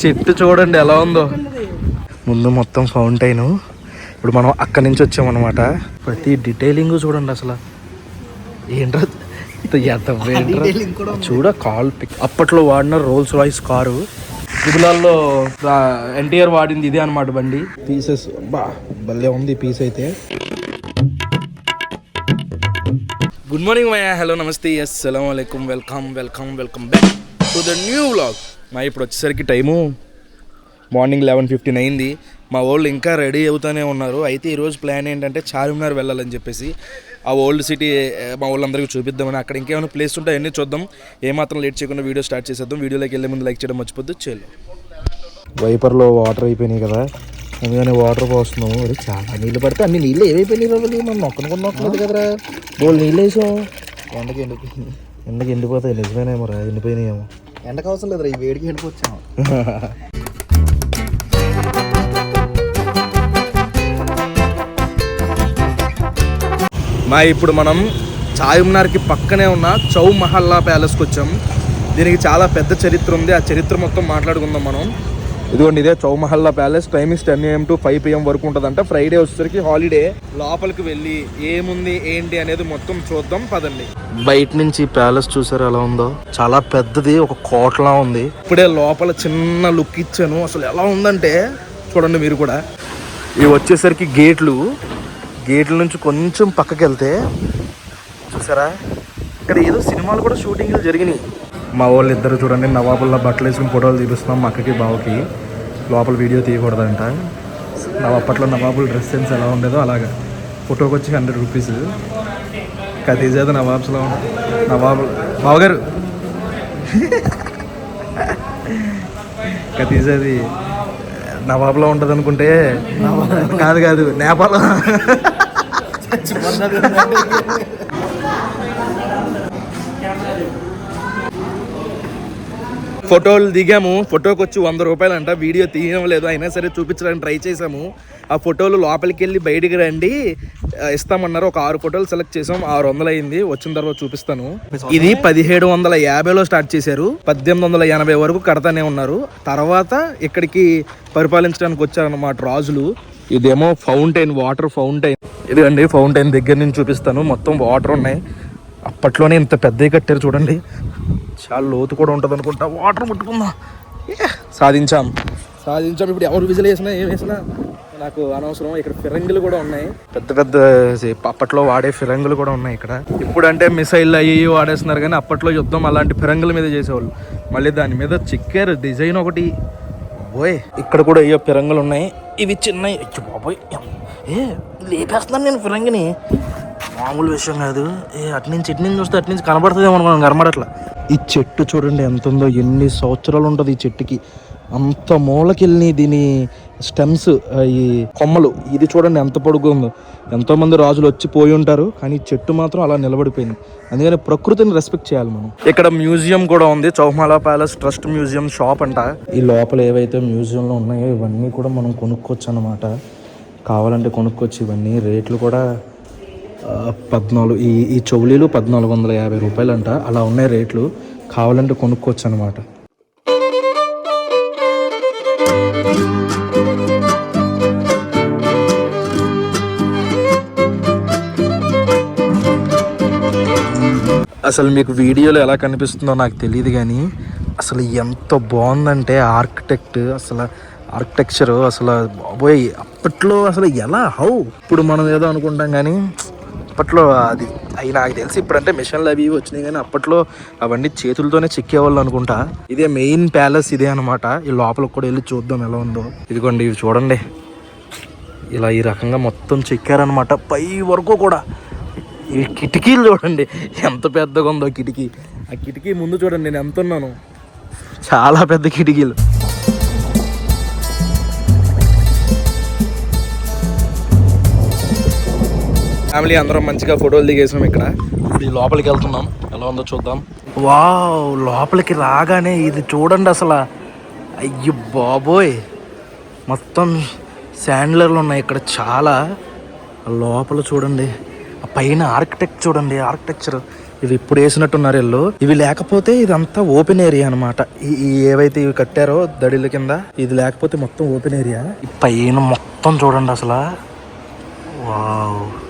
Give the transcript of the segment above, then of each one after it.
చెట్టు చూడండి ఎలా ఉందో. ముందు మొత్తం ఫౌంటైన్ ఇప్పుడు మనం అక్కడి నుంచి వచ్చామన్నమాట. ప్రతి డీటెయిలింగ్ చూడండి అసలు. ఏంట్రా ఇంత ఎదవ ఏంట్రా? చూడ కాల్ పిక్ అప్పట్లో వాడిన రోల్స్ రాయిస్ కారు. ట్రిబులాల్లో ఎన్టీఆర్ వాడింది ఇదే అనమాట బండి. పీసెస్ బా భలే ఉంది పీస్ అయితే. Good morning my hello namaste. Yes సలాం అలైకుమ్ welcome welcome welcome back to the new vlog మా ఇప్పుడు వచ్చేసరికి టైము మార్నింగ్ లెవెన్ ఫిఫ్టీన్ అయింది. మా వాళ్ళు ఇంకా రెడీ అవుతూనే ఉన్నారు. అయితే ఈరోజు ప్లాన్ ఏంటంటే చార్మినార్ వెళ్ళాలని చెప్పేసి ఆ ఓల్డ్ సిటీ మా వాళ్ళందరికీ చూపిద్దామని. అక్కడ ఇంకేమైనా ప్లేస్ ఉంటే అన్నీ చూద్దాం. ఏమాత్రం లేట్ చేయకుండా వీడియో స్టార్ట్ చేసేద్దాం. వీడియోలోకి వెళ్ళే ముందు లైక్ చేయడం మర్చిపోద్దు. చేయాలి వైపర్లో వాటర్ అయిపోయినాయి కదా. అందుకని వాటర్ పోస్తున్నాము. అది చాలా నీళ్ళు పడితే అన్ని నీళ్ళు ఏమైపోయినాయి బాబు మనం నొక్కను నొక్కలేదు కదరా. బోల్ నీళ్ళు వేసాం ఎండకి ఎండిపోయింది. ఎండకి ఎండిపోతాయి. నిజమేనేమో రా ఎండిపోయినాయేమో. ఎండకు అవసరం లేదు ఈ వేడికి ఎండిపోవచ్చాము మా ఇప్పుడు మనం చార్మినార్కి పక్కనే ఉన్న చౌ మహల్లా ప్యాలెస్కి వచ్చాం. దీనికి చాలా పెద్ద చరిత్ర ఉంది. ఆ చరిత్ర మొత్తం మాట్లాడుకుందాం మనం. ఇదిగోండి ఇదే Chowmahalla palace timings ten AM to five PM వరకు ఉంటుందంట. ఫ్రైడే వచ్చేసరికి హాలిడే లోపలికి వెళ్ళి ఏముంది ఏంటి అనేది మొత్తం చూద్దాం పదండి. బయట నుంచి ప్యాలెస్ చూసారు ఎలా ఉందో? చాలా పెద్దది ఒక కోటలా ఉంది. ఇప్పుడే లోపల చిన్న లుక్ ఇచ్చాను. అసలు ఎలా ఉందంటే చూడండి మీరు కూడా. ఇవి వచ్చేసరికి గేట్లు. గేట్ల నుంచి కొంచెం పక్కకి వెళ్తే చూసారా? ఇక్కడ ఏదో సినిమాలు కూడా షూటింగ్లు జరిగినాయి. మా వాళ్ళు ఇద్దరు చూడండి నవాబుల్లో బట్టలు వేసుకుని ఫోటోలు తీపిస్తున్నాం మా అక్కకి బావకి. లోపల వీడియో తీయకూడదంట. నా అప్పట్లో నవాబుల డ్రెస్ సెన్స్ ఎలా ఉండేదో అలాగా. ఫోటోకి వచ్చి హండ్రెడ్ రూపీస్. ఖతీజాది నవాబ్స్లో నవాబు బావగారు. ఖతీజాది నవాబ్లో ఉంటుంది అనుకుంటే కాదు కాదు నేపాల్. ఫోటోలు దిగాము. ఫోటోకి వచ్చి వంద రూపాయలు అంట వీడియో తీయడం లేదు. అయినా సరే చూపించడానికి ట్రై చేసాము ఆ ఫోటోలు లోపలికి వెళ్ళి బయటికి రండి. ఇస్తామన్నారు. ఒక ఆరు ఫోటోలు సెలెక్ట్ చేసాం ఆరు వందలు అయింది వచ్చిన తర్వాత చూపిస్తాను. ఇది పదిహేడు వందల యాభైలో స్టార్ట్ చేశారు. పద్దెనిమిది వందల ఎనభై వరకు కడతానే ఉన్నారు. తర్వాత ఇక్కడికి పరిపాలించడానికి వచ్చారన్నమాట రాజులు. ఇదేమో ఫౌంటైన్ వాటర్ ఫౌంటైన్. ఇదిగండి ఫౌంటైన్ దగ్గర నుంచి చూపిస్తాను. మొత్తం వాటర్ ఉన్నాయి. అప్పట్లోనే ఇంత పెద్దవి కట్టారు చూడండి. చాలా లోతు కూడా ఉంటుంది అనుకుంటా. వాటర్ ముట్టుకుందా? ఏ, సాధించాం. సాధించాం. ఇప్పుడు ఎవరు విజిల్ వేసినా ఏం వేసినా నాకు అనవసరం. ఇక్కడ ఫిరంగులు కూడా ఉన్నాయి. పెద్ద పెద్ద అప్పట్లో వాడే ఫిరంగులు కూడా ఉన్నాయి ఇక్కడ. ఇప్పుడు అంటే మిసైల్ అయ్యి వాడేస్తున్నారు కానీ అప్పట్లో యుద్ధం అలాంటి ఫిరంగుల మీద చేసేవాళ్ళు. మళ్ళీ దాని మీద చిక్కారు డిజైన్ ఒకటి. బాబోయ్ ఇక్కడ కూడా అయ్యో ఫిరంగులు ఉన్నాయి. ఇవి చిన్నవి బాబోయ్ ఏ లేపేస్తున్నాను నేను ఫిరంగిని. మామూలు విషయం కాదు. ఏ అటు నుంచి ఇటు నుంచి చూస్తే అటు నుంచి కనబడుతుందేమో మనం కనబడట్లా. ఈ చెట్టు చూడండి ఎంత ఉందో ఎన్ని సంవత్సరాలు ఉంటుంది ఈ చెట్టుకి. అంత మూలకెళ్ళి దీని స్టెమ్స్ ఈ కొమ్మలు ఇది చూడండి ఎంత పొడుగు ఉందో. ఎంతో మంది రాజులు వచ్చి పోయి ఉంటారు కానీ చెట్టు మాత్రం అలా నిలబడిపోయింది. అందుకని ప్రకృతిని రెస్పెక్ట్ చేయాలి మనం. ఇక్కడ మ్యూజియం కూడా ఉంది Chowmahalla palace trust museum shop అంట. ఈ లోపల ఏవైతే మ్యూజియంలో ఉన్నాయో ఇవన్నీ కూడా మనం కొనుక్కోవచ్చు అన్నమాట. కావాలంటే కొనుక్కోవచ్చు ఇవన్నీ రేట్లు కూడా పద్నాలుగు ఈ ఈ చెవులీలు పద్నాలుగు వందల యాభై రూపాయలు అంట అలా ఉన్నాయి రేట్లు. కావాలంటే కొనుక్కోవచ్చు అనమాట అసలు మీకు వీడియోలో ఎలా కనిపిస్తుందో నాకు తెలియదు కానీ అసలు ఎంత బాగుందంటే ఆర్కిటెక్ట్ అసలు ఆర్కిటెక్చర్ అసలు బాబోయ్ అప్పట్లో అసలు ఎలా హౌ? ఇప్పుడు మనం ఏదో అనుకుంటాం కానీ అప్పట్లో అది అవి నాకు తెలిసి ఇప్పుడంటే మిషన్లు అవి ఇవి వచ్చినాయి కానీ అప్పట్లో అవన్నీ చేతులతోనే చెక్కేవాళ్ళు అనుకుంటా. ఇదే మెయిన్ ప్యాలెస్ ఇదే అనమాట ఈ లోపలికి కూడా వెళ్ళి చూద్దాం ఎలా ఉందో. ఇదిగోండి ఇవి చూడండి. ఇలా ఈ రకంగా మొత్తం చెక్కారనమాట పై వరకు కూడా. ఈ కిటికీలు చూడండి. ఎంత పెద్దగా ఉందో కిటికీ. ఆ కిటికీ ముందు చూడండి నేను ఎంత ఉన్నాను. చాలా పెద్ద కిటికీలు. ఫ్యామిలీ అందరం మంచిగా ఫోటోలు దిగేసాం ఇక్కడ. ఇప్పుడు ఈ లోపలికి వెళ్తున్నాం. ఎలా ఉందో చూద్దాం. వావ్ లోపలికి రాగానే ఇది చూడండి అసలు. అయ్యో బాబోయ్. మొత్తం శాండ్లర్లు ఉన్నాయి ఇక్కడ చాలా. లోపల చూడండి. ఆ పైన ఆర్కిటెక్ట్ చూడండి ఆర్కిటెక్చర్ ఇవి ఇప్పుడు వేసినట్టున్నారు ఇల్లు ఇవి లేకపోతే ఇదంతా ఓపెన్ ఏరియా అనమాట ఈ ఏవైతే ఇవి కట్టారో దడిల కింద ఇది లేకపోతే మొత్తం ఓపెన్ ఏరియా ఈ పైన మొత్తం చూడండి అసలు. వావ్.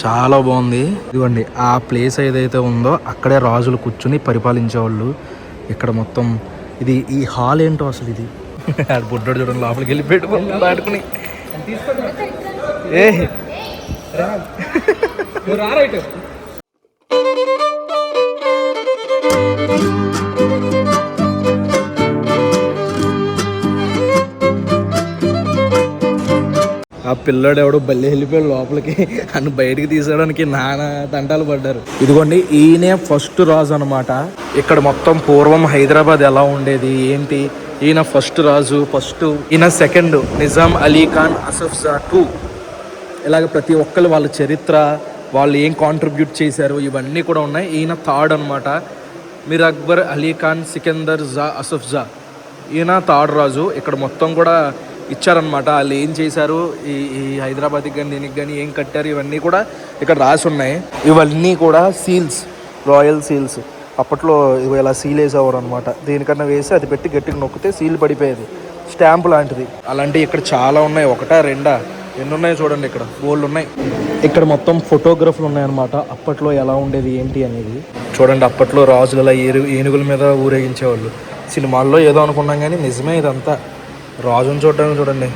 చాలా బాగుంది. ఇదిగోండి ఆ ప్లేస్ ఏదైతే ఉందో అక్కడే రాజులు కూర్చుని పరిపాలించేవాళ్ళు. ఇక్కడ మొత్తం ఇది ఈ హాల్ ఏంటో అసలు ఇది? ఆడు బుడ్డోడు చూడండి లోపలికి వెళ్ళి పెట్టుకుని దాటుకుని ఏ పిల్లోడు ఎవడో బల్లి వెళ్ళిపోయాడు లోపలికి. అని బయటికి తీసేయడానికి నానా తంటాలు పడ్డారు. ఇదిగోండి ఈయనే ఫస్ట్ రాజు అనమాట ఇక్కడ మొత్తం పూర్వం హైదరాబాద్ ఎలా ఉండేది ఏంటి? ఈయన ఫస్ట్ రాజు ఫస్ట్ ఈయన సెకండ్ నిజాం అలీ ఖాన్ అసఫ్ జా టూ. ఇలాగ ప్రతి ఒక్కరు వాళ్ళ చరిత్ర వాళ్ళు ఏం కాంట్రిబ్యూట్ చేశారు ఇవన్నీ కూడా ఉన్నాయి. ఈయన థర్డ్ అనమాట మీర్ అక్బర్ అలీ ఖాన్ సికందర్ జా అసఫ్ జా. ఈయన థర్డ్ రాజు. ఇక్కడ మొత్తం కూడా ఇచ్చారనమాట వాళ్ళు ఏం చేశారు? ఈ ఈ హైదరాబాద్కి కానీ దీనికి కానీ ఏం కట్టారు? ఇవన్నీ కూడా ఇక్కడ రాసి ఉన్నాయి. ఇవన్నీ కూడా సీల్స్ రాయల్ సీల్స్. అప్పట్లో ఇవి ఇలా సీల్ వేసేవారు అనమాట దేనికన్నా వేసి అది పెట్టి గట్టిగా నొక్కితే సీల్ పడిపోయేది. స్టాంప్ లాంటిది. అలాంటివి ఇక్కడ చాలా ఉన్నాయి. ఒకటా రెండా? ఎన్ని ఉన్నాయి చూడండి ఇక్కడ. గోల్డ్ ఉన్నాయి. ఇక్కడ మొత్తం ఫోటోగ్రఫ్లు ఉన్నాయన్నమాట. అప్పట్లో ఎలా ఉండేది ఏంటి అనేది. చూడండి అప్పట్లో రాజులు అలా ఏనుగుల మీద ఊరేగించేవాళ్ళు. సినిమాల్లో ఏదో అనుకున్నాం కానీ నిజమే ఇదంతా. రాజుని చూడడానికి చూడండి.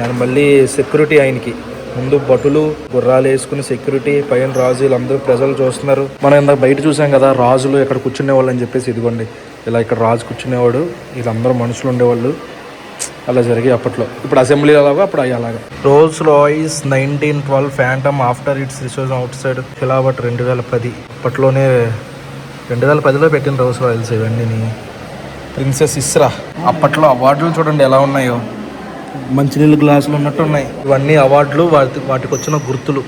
ఆయన మళ్ళీ సెక్యూరిటీ ఆయనకి. ముందు భటులు గుర్రాలు వేసుకుని సెక్యూరిటీ పైన రాజు వీళ్ళందరూ ప్రజలు చూస్తున్నారు. మనం ఇందాక బయట చూసాం కదా రాజులు ఇక్కడ కూర్చునేవాళ్ళు అని చెప్పేసి ఇదిగోండి. ఇలా ఇక్కడ రాజు కూర్చునేవాడు వీళ్ళందరూ మనుషులు ఉండేవాళ్ళు. అలా జరిగి అప్పట్లో. ఇప్పుడు అసెంబ్లీ అలాగా అప్పుడు అయ్యి అలాగా. Rolls Royce nineteen twelve Phantom after it's resource outside ఫిలావట్ రెండు వేల పది. అప్పట్లోనే రెండు వేల పదిలో పెట్టిన రోల్స్ రాయల్స్ ఇవన్నీ ప్రిన్సెస్ ఇస్రా అప్పట్లో అవార్డులు చూడండి ఎలా ఉన్నాయో. మంచినీళ్ళు గ్లాసులు ఉన్నట్టు ఉన్నాయి ఇవన్నీ అవార్డులు వాటి వాటికి వచ్చిన గుర్తులు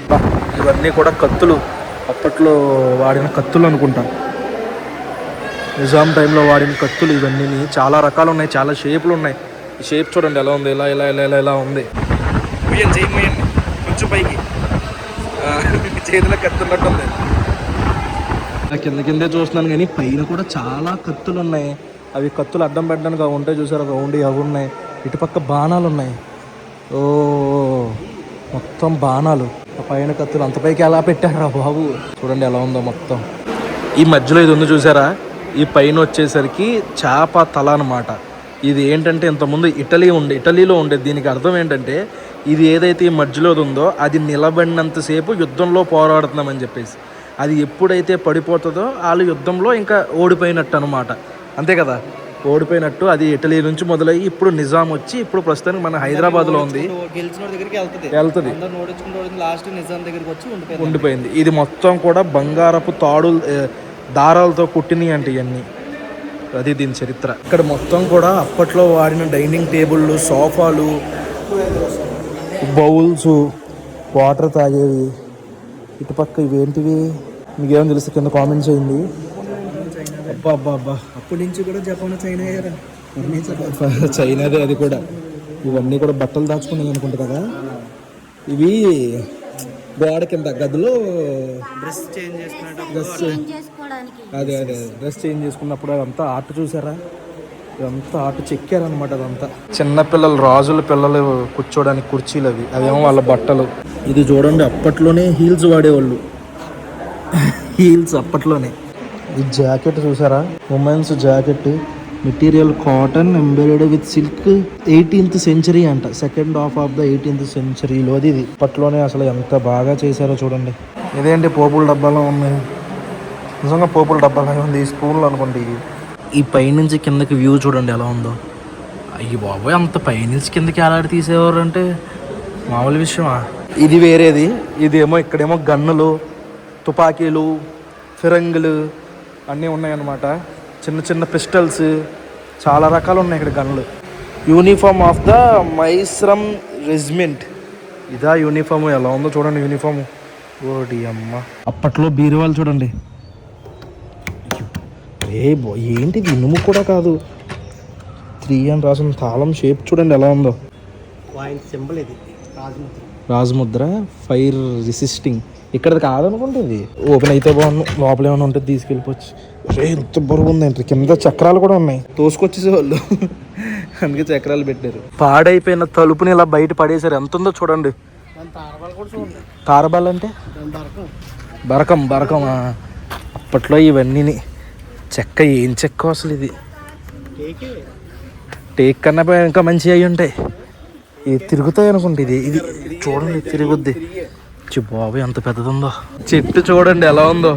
ఇవన్నీ కూడా కత్తులు. అప్పట్లో వాడిన కత్తులు అనుకుంటా. నిజాం టైంలో వాడిన కత్తులు ఇవన్నీ చాలా రకాలు ఉన్నాయి చాలా షేపులు ఉన్నాయి. ఈ షేప్ చూడండి ఎలా ఉంది ఇలా ఇలా ఇలా ఇలా ఇలా ఉంది. కొంచెం పైకి. చేతిలో కత్తి ఉన్నట్టు ఉంది ఇలా కింద కిందే చూస్తున్నాను కానీ పైన కూడా చాలా కత్తులు ఉన్నాయి. అవి కత్తులు అడ్డం పెట్టడానికి అవి ఉంటాయి చూసారు రౌండ్ అవి ఉన్నాయి. ఇటుపక్క బాణాలు ఉన్నాయి. ఓ మొత్తం బాణాలు. ఆ పైన కత్తులు అంత పైకి ఎలా పెట్టారా బాబు? చూడండి ఎలా ఉందో మొత్తం. ఈ మధ్యలో ఇది ఉంది చూసారా? ఈ పైన వచ్చేసరికి చేప తల అనమాట ఇది ఏంటంటే ఇంతకుముందు ఇటలీ ఉండే ఇటలీలో ఉండే. దీనికి అర్థం ఏంటంటే ఇది ఏదైతే ఈ మధ్యలో ఉందో అది నిలబడినంతసేపు యుద్ధంలో పోరాడుతున్నామని చెప్పేసి. అది ఎప్పుడైతే పడిపోతుందో వాళ్ళు యుద్ధంలో ఇంకా ఓడిపోయినట్టు అనమాట అంతే కదా? ఓడిపోయినట్టు అది ఇటలీ నుంచి మొదలయ్యి ఇప్పుడు నిజాం వచ్చి ఇప్పుడు ప్రస్తుతానికి మన హైదరాబాద్లో ఉంది. గెలిచిన దగ్గరికి వెళ్తుంది. లాస్ట్ నిజాం దగ్గరికి వచ్చి ఉండిపోయింది. ఇది మొత్తం కూడా బంగారపు తాడులు ఏ, దారాలతో కుట్టినవి అంటే ఇవన్నీ అది దీని చరిత్ర. ఇక్కడ మొత్తం కూడా అప్పట్లో వాడిన డైనింగ్ టేబుళ్ళు సోఫాలు బౌల్స్ వాటర్ తాగేవి. ఇటుపక్క ఇవేంటివి? మీకేమో తెలుసు? కింద కామెంట్ చేయండి. అబ్బా అప్పటి నుంచి కూడా జపాన్ చైనా చైనాదే అది కూడా. ఇవన్నీ కూడా బట్టలు దాచుకున్నాయి అనుకుంటా కదా. ఇవి గోడ కింద గదిలో డ్రెస్ చేంజ్ డ్రెస్ అదే అదే డ్రెస్ చేంజ్ చేసుకున్నప్పుడు అదంతా ఆర్ట్ చూసారా? ఇదంతా ఆర్ట్ చెక్కారనమాట అదంతా. చిన్న పిల్లలు రాజుల పిల్లలు కూర్చోడానికి కుర్చీలు అవి. అవేమో వాళ్ళ బట్టలు. ఇది చూడండి అప్పట్లోనే హీల్స్ వాడేవాళ్ళు. హీల్స్ అప్పట్లోనే. ఈ జాకెట్ చూసారా? Women's jacket. Material cotton embedded with silk eighteenth century అంట. Second half of the eighteenth సెంచరీలోది ఇది. ఇప్పట్లోనే అసలు ఎంత బాగా చేశారో చూడండి. ఇదేంటి పోపుల డబ్బాలో ఉన్నాయి నిజంగా పోపుల డబ్బాలో ఉంది. ఈ స్పూన్లు అనుకోండి. ఈ పైనుంచి కిందకి వ్యూ చూడండి ఎలా ఉందో. అయ్యి బాబోయ్ అంత పైనుంచి కిందకి ఎలాంటి తీసేవారు అంటే మామూలు విషయమా? ఇది వేరేది. ఇదేమో ఇక్కడేమో గన్నులు తుపాకీలు ఫిరంగులు అన్నీ ఉన్నాయన్నమాట. చిన్న చిన్న పిస్టల్స్ చాలా రకాలు ఉన్నాయి ఇక్కడ గన్నులు. Uniform of the మైస్రమ్ regiment. ఇదా యూనిఫామ్ ఎలా ఉందో చూడండి యూనిఫామ్. ఓడి అమ్మ. అప్పట్లో బీరువాలు చూడండి. ఏ బో ఏంటిది? ఇనుము కూడా కాదు. త్రీ అని రాసిన తాళం షేప్ చూడండి ఎలా ఉందో. సింబల్ ఇది. రాజముద్ర. రాజముద్ర ఫైర్ రెసిస్టింగ్ ఇక్కడ కాదనుకుంటుంది. ఓపెన్ అయితే బాగుంది లోపల ఏమైనా ఉంటే తీసుకెళ్ళిపోవచ్చు. ఎంత బరువు ఉందంటే కింద చక్రాలు కూడా ఉన్నాయి. తోసుకొచ్చేసేవాళ్ళు. అందుకే చక్రాలు పెట్టారు. పాడైపోయిన తలుపుని ఇలా బయట పడేశారు. ఎంత ఉందో చూడండి. తారబాల్ అంటే? బరకం. బరకం. అప్పట్లో ఇవన్నీ చెక్క ఏం చెక్క అసలు ఇది? టేక్ కన్నా ఇంకా మంచి అయి ఉంటాయి. ఇది తిరుగుతాయి అనుకుంటే ఇది. ఇది చూడండి తిరుగుద్ది. బాబు ఎంత పెద్దదుందో. చెట్టు చూడండి ఎలా ఉందో.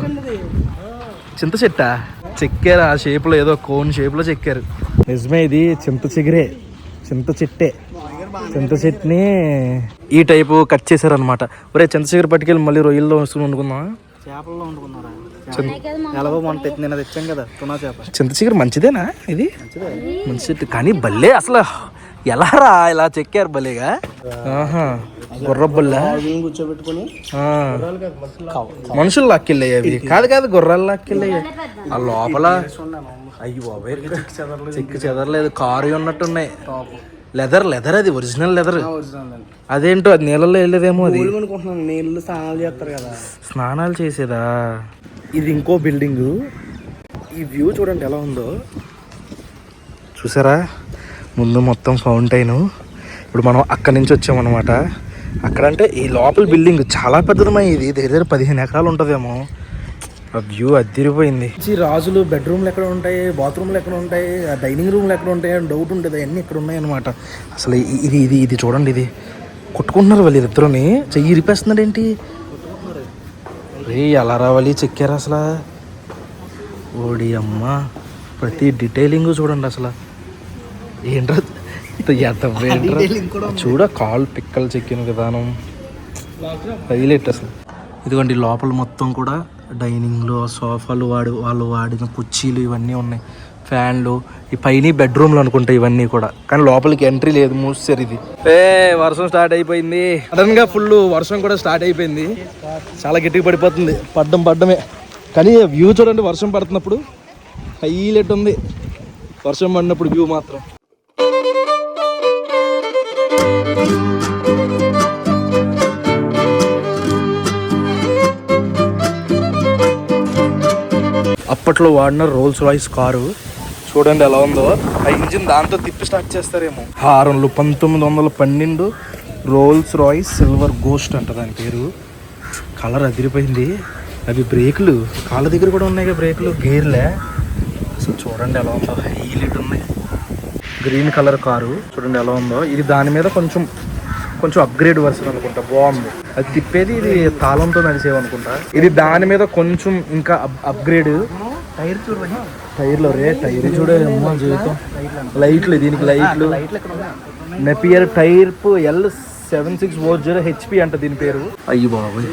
చింత చెట్టా? చెక్కారు ఆ షేప్లో ఏదో కోన్ షేప్లో చెక్కారు. నిజమే ఇది చింత చిగురే చింత చెట్టే. చింత చెట్టుని ఈ టైపు కట్ చేశారనమాట ఒరే చింత చిగురు పట్టుకెళ్ళి మళ్ళీ రొయ్యల్లో వస్తుని వండుకుందాం చేపల్లో వండుకున్నారా? చింత చిగురు మంచిదేనా ఇది? మంచి చెట్టు. కానీ భలే అసలు ఎలా రా ఇలా చెక్కారు భలేగా. ఆహా. గుర్రబుల్లా ఏం కూర్చోబెట్టుకొని ఆ. మనుషులు లాక్కెళ్ళాయి అవి. కాదు కాదు గుర్రాలు లాక్కెళ్ళాయి ఆ లోపల అయ్యి బాబాయ్. చెక్కు చెదరలేదు కారు ఉన్నట్టున్నాయి. లెదర్ లెదర్ అది ఒరిజినల్ లెదర్. అదేంటో అది నీళ్ళలో వెళ్ళేదేమో అది. నీళ్ళు స్నానాలు చేస్తారు కదా. స్నానాలు చేసేదా? ఇది ఇంకో బిల్డింగ్. ఈ వ్యూ చూడండి ఎలా ఉందో. చూసారా? ముందు మొత్తం ఫౌంటైన్. ఇప్పుడు మనం అక్కడి నుంచి వచ్చామన్నమాట. అక్కడంటే ఈ లోపల బిల్డింగ్ చాలా పెద్దదమ్మా ఇది దగ్గర దగ్గర పదిహేను ఎకరాలు ఉంటుందేమో. ఆ వ్యూ అద్దిరిపోయింది. ఈ రాజులు బెడ్రూమ్లు ఎక్కడ ఉంటాయి బాత్రూమ్లు ఎక్కడ ఉంటాయి ఆ డైనింగ్ రూమ్లు ఎక్కడ ఉంటాయి అని డౌట్ ఉంటుంది అన్నీ ఇక్కడ ఉన్నాయి అనమాట అసలు ఇది ఇది ఇది చూడండి ఇది. కొట్టుకుంటున్నారు వాళ్ళు ఇద్దరుని. చెయ్యి ఇరిపేస్తున్నాడు ఏంటి? రే ఎలా రావాలి చెక్కారు అసలు? ఓడి అమ్మ. ప్రతి డీటెయిలింగ్ చూడండి అసలు. ఏంట్రా ఎద్దం ఏంట్రా? చూడ కాల్ పిక్కలు చెక్కిన విధానం. హైలైట్ అసలు. ఇదిగోండి లోపల మొత్తం కూడా డైనింగ్లో సోఫాలు వాడి వాళ్ళు వాడిన కుర్చీలు ఇవన్నీ ఉన్నాయి. ఫ్యాన్లు ఈ పైన బెడ్రూమ్లు అనుకుంటా ఇవన్నీ కూడా. కానీ లోపలికి ఎంట్రీ లేదు మూసారు ఇది. ఏ వర్షం స్టార్ట్ అయిపోయింది. సడన్గా ఫుల్ వర్షం కూడా స్టార్ట్ అయిపోయింది. చాలా గట్టిగా పడిపోతుంది. పడ్డం పడ్డమే. కానీ వ్యూ చూడండి వర్షం పడుతున్నప్పుడు హైలైట్ ఉంది. వర్షం పడినప్పుడు వ్యూ మాత్రం. అప్పట్లో వాడిన రోల్స్ రాయిస్ కారు చూడండి ఎలా ఉందో. ఆ ఇంజిన్ దాంతో తిప్పి స్టార్ట్ చేస్తారేమో. హారంలు పంతొమ్మిది వందల పన్నెండు రోల్స్ రాయిస్ సిల్వర్ గోస్ట్ అంట దాని పేరు. కలర్ అదిరిపోయింది. అవి బ్రేకులు. కాళ్ళ దగ్గర కూడా ఉన్నాయి బ్రేకులు. గేర్లే. అసలు చూడండి ఎలా ఉందో. Highlight green colour car. చూడండి ఎలా ఉందో. ఇది దాని మీద కొంచెం కొంచెం అప్గ్రేడ్ వర్షన్ అనుకుంటా. బాగుంది. అది తిప్పేది ఇది తాళంతో నడిచేవి అనుకుంటా ఇది దాని మీద కొంచెం ఇంకా అప్గ్రేడ్ టైర్ చూడండి టైర్లో రే టైర్ చూడే అమ్మా జీవితం. లైట్లు దీనికి లైట్లు Napier type L seven six four zero HP అంట దీని పేరు. అయ్యి బాబోయ్.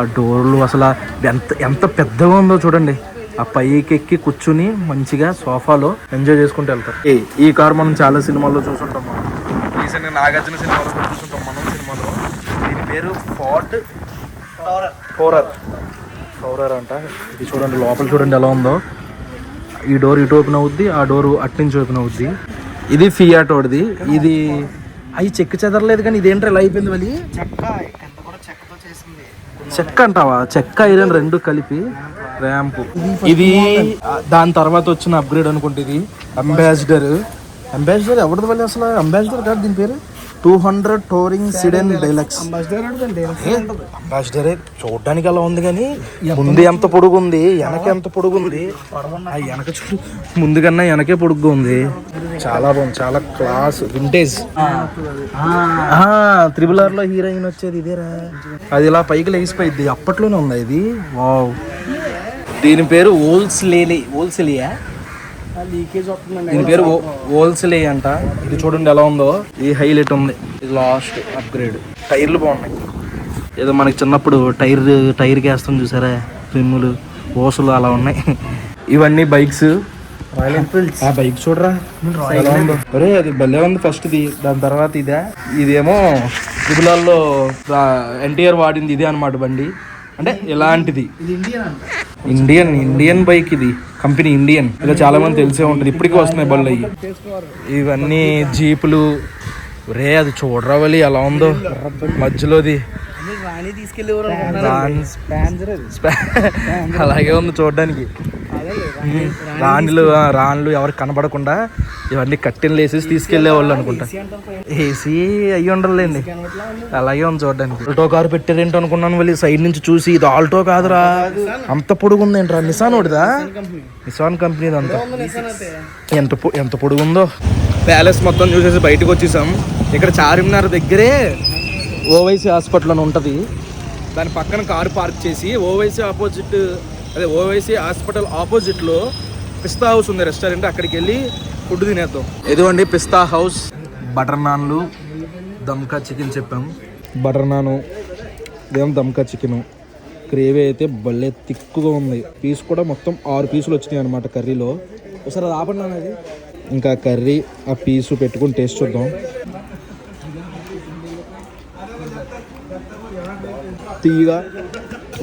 ఆ డోర్లు అసలు ఎంత ఎంత పెద్దగా ఉందో చూడండి. ఆ పైకి ఎక్కి కూర్చుని మంచిగా సోఫాలో ఎంజాయ్ చేసుకుంటూ వెళ్తారు. ఏ ఈ కార్ మనం చాలా సినిమాల్లో చూసుంటాం మనం. రీసెంట్గా నాగార్జున సినిమాలో చూసుంటాం మనం సినిమాలో. దీని పేరు ఫార్డ్ ఫోరర్ ఫోరర్ అంట. ఇది చూడండి లోపల చూడండి ఎలా ఉందో. ఈ డోర్ ఇటు ఓపెన్ అవుద్ది ఆ డోర్ అటు నుంచి ఓపెన్ అవుద్ది ఇది ఫియాట్ వాడిది. ఇది అవి చెక్కు చెదరలేదు కానీ ఇదేంటో ఇలా అయిపోయింది మళ్ళీ చెక్క చెక్కతో చేసింది. చెక్క అంటావా? చెక్క ఐరన్ రెండు కలిపి ర్యాంప్. ఇది దాని తర్వాత వచ్చిన అప్గ్రేడ్ అనుకుంటే ఇది అంబాసిడర్. అంబాసిడర్ ఎవరిది వెళ్ళి అసలు అంబాసిడర్ కాదు దీని పేరు? Two hundred touring sedan deluxe అంబాసిడరే చూడడానికి అలా ఉంది కానీ ముందు ఎంత పొడుగు ఉంది వెనక ఎంత పొడుగు ఉంది ఆ వెనక చూడు. ముందు కన్నా వెనకే పొడుగ్గా ఉంది. చాలా బాగుంది. చాలా క్లాస్ వింటేజ్ త్రిబుల్ ఆర్లో హీరోయిన్ వచ్చేది ఇదేరా. అది ఇలా పైకి లేచిపోయింది అప్పట్లోనే ఉంది ఇది? వావ్. దీని పేరు ఓల్స్లేలి ఓల్సిలియా లీకేజ్ వస్తుందండి. దీని పేరు ఓల్సిలే అంట. ఇది చూడండి ఎలా ఉందో. ఇది హైలైట్ ఉంది. ఇది లాస్ట్ అప్గ్రేడ్. టైర్లు బాగున్నాయి. ఏదో మనకి చిన్నప్పుడు టైర్ టైర్కి వేస్తాం చూసారా? రిమ్ములు ఓసులు అలా ఉన్నాయి. ఇవన్నీ బైక్స్. రాయల్ ఎన్ఫీల్డ్స్ ఆ బైక్ చూడరా? ఎలా ఉందో. అరే అది భలే ఉంది ఫస్ట్ ది దాని తర్వాత ఇదే. ఇదేమో త్రిబులాల్లో ఎన్టీఆర్ వాడింది ఇదే అనమాట బండి. అంటే ఇలాంటిది ఇది ఇండియన్ ఇండియన్ ఇండియన్ బైక్ ఇది. Company Indian. ఇలా చాలా మంది తెలిసే ఉంటుంది. ఇప్పటికీ వస్తున్నాయి బళ్ళు అయ్యి. చేసుకోవాలి ఇవన్నీ జీపులు. రే అది చూడరా వలి ఎలా ఉందో? మధ్యలోది. అలాగే ఉంది చూడడానికి. రాణులు రాణులు ఎవరికి కనబడకుండా ఇవన్నీ కట్టెలు వేసేసి తీసుకెళ్ళే వాళ్ళు అనుకుంటా. ఏసీ అయ్యి ఉండలేండి అలాగే ఉంది చూడడానికి. ఆల్టో కారు పెట్టారేంటి అనుకున్నాను వెళ్ళి సైడ్ నుంచి చూసి ఇది ఆల్టో కాదురా. అంత పొడుగు ఉంది ఏంట్రా నిసాన్ ఒకటిదా? Nissan company. అంతా ఎంత ఎంత పొడుగు ఉందో ప్యాలెస్ మొత్తం చూసేసి బయటకు వచ్చేసాం. ఇక్కడ చార్మినార్ దగ్గరే ఓవైసీ హాస్పిటల్ అని ఉంటుంది. దాని పక్కన కారు పార్క్ చేసి ఓవైసీ ఆపోజిట్ అదే ఓవైసీ హాస్పిటల్ ఆపోజిట్లో పిస్తా హౌస్ ఉంది రెస్టారెంట్. అక్కడికి వెళ్ళి ఫుడ్ తినేద్దాం. ఇదిగోండి పిస్తా హౌస్. బటర్ నాన్లు దమ్కా చికెన్ చెప్పాం. బటర్ నాను ఇదేం దమ్కా చికెన్. గ్రేవీ అయితే భలే తిక్కుగా ఉంది. పీస్ కూడా మొత్తం ఆరు పీసులు వచ్చినాయి అనమాట కర్రీలో. ఒకసారి అది ఆపండి అది. ఇంకా కర్రీ ఆ పీసు పెట్టుకుని టేస్ట్ చూద్దాం. తీయగా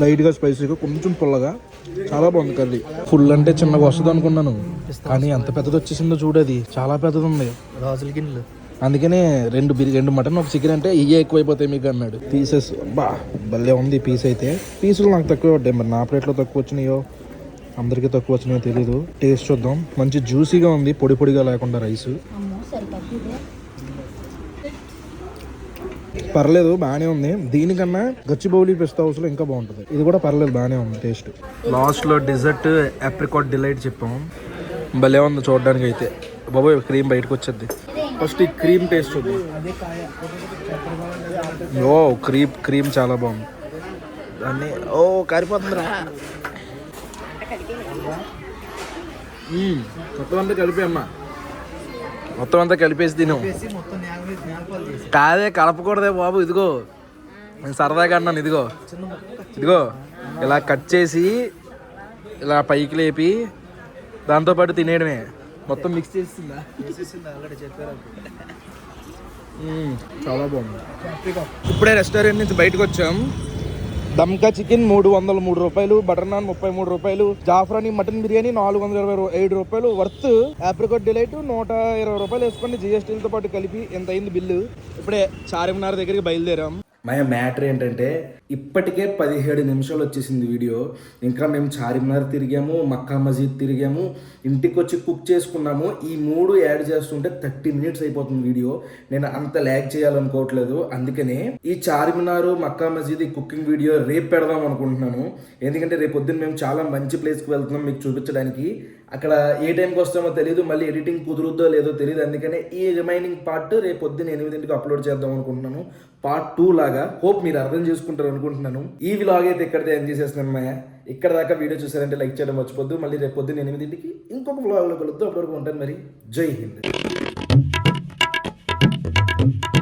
లైట్గా స్పైసీగా కొంచెం పుల్లగా. చాలా బాగుంది కర్రీ. ఫుల్ అంటే చిన్నగా వస్తుంది అనుకున్నాను. కానీ ఎంత పెద్దది వచ్చేసిందో చూడది చాలా పెద్దది ఉంది రాజుల గిన్నెలు. అందుకనే రెండు బిర్యానీ రెండు మటన్ ఒక చికెన్ అంటే ఇవే ఎక్కువైపోతాయి మీకు అన్నాడు. పీసెస్ బా భలే ఉంది పీస్ అయితే. పీసులు నాకు తక్కువ పడ్డాయి మరి. నా ప్లేట్లో తక్కువ వచ్చినాయో అందరికీ తక్కువ వచ్చినాయో తెలీదు. టేస్ట్ చూద్దాం. మంచి జ్యూసీగా ఉంది. పొడి పొడిగా లేకుండా రైస్ పర్లేదు బాగానే ఉంది. దీనికన్నా గచ్చిబౌలి పిస్తా హౌస్లో ఇంకా బాగుంటుంది. ఇది కూడా పర్లేదు బాగానే ఉంది టేస్ట్ లాస్ట్లో డెజర్ట్ అప్రికాట్ డిలైట్ చెప్పాము భలే ఉంది చూడడానికి అయితే బాబోయ్ క్రీమ్ బయటకు వచ్చేది ఫస్ట్ ఈ క్రీమ్ టేస్ట్ చూద్దాం. ఓ క్రీమ్ క్రీమ్ చాలా బాగుంది. దాన్ని ఓ కారిపోతుందిరా. కలిపి అమ్మా. మొత్తం అంతా కలిపేసి తిను. కాదే కలపకూడదే బాబు ఇదిగో. నేను సరదాగా అన్నాను ఇదిగో. ఇదిగో ఇలా కట్ చేసి ఇలా పైకి లేపి దాంతోపాటు తినేయడమే. మొత్తం మిక్స్ చెప్పారు చాలా బాగుంది. ఇప్పుడే రెస్టారెంట్ నుంచి బయటకు వచ్చాం. దమ్కా చికెన్ మూడు వందల మూడు రూపాయలు బటర్ నాన్ ముప్పై మూడు రూపాయలు జాఫ్రాని మటన్ బిర్యానీ నాలుగు వందల ఇరవై ఏడు రూపాయలు వర్త్ ఆప్రికాట్ డిలైట్ నూట ఇరవై రూపాయలు వేసుకోండి జిఎస్టీలతో పాటు కలిపి ఎంత అయింది బిల్లు? ఇప్పుడే చార్మినార్ దగ్గరికి బయలుదేరాం. మయ మ్యాటర్ ఏంటంటే ఇప్పటికే పదిహేడు నిమిషాలు వచ్చేసింది వీడియో. ఇంకా మేము చార్మినార్ తిరిగాము మక్కా మసీద్ తిరిగాము ఇంటికి వచ్చి కుక్ చేసుకున్నాము. ఈ మూడు యాడ్ చేస్తుంటే థర్టీ మినిట్స్ అయిపోతుంది వీడియో. నేను అంత ల్యాగ్ చేయాలనుకోవట్లేదు. అందుకనే ఈ చార్మినార్ మక్కా మసీద్ ఈ కుకింగ్ వీడియో రేపు పెడదాం అనుకుంటున్నాను. ఎందుకంటే రేపు పొద్దున్న మేము చాలా మంచి ప్లేస్కి వెళ్తున్నాం మీకు చూపించడానికి. అక్కడ ఏ టైంకి వస్తామో తెలియదు మళ్ళీ ఎడిటింగ్ కుదురుద్దో లేదో తెలియదు అందుకనే ఈ రిమైనింగ్ పార్ట్ రేపు పొద్దున్న ఎనిమిదింటికి అప్లోడ్ చేద్దాం అనుకుంటున్నాను. పార్ట్ టూ లాగా హోప్ మీరు అర్థం చేసుకుంటారు అనుకుంటున్నాను. ఈ వ్లాగ్ అయితే ఇక్కడితే ఎంజాయ్ చేస్తున్నాను మాయ ఇక్కడ దాకా వీడియో చూసారంటే లైక్ చేయడం మర్చిపోద్దు. మళ్ళీ రేపు పొద్దున్న ఎనిమిదింటికి ఇంకొక వ్లాగ్లో కలుద్దాం. అప్పటివరకు ఉంటాను మరి. జై హింద్.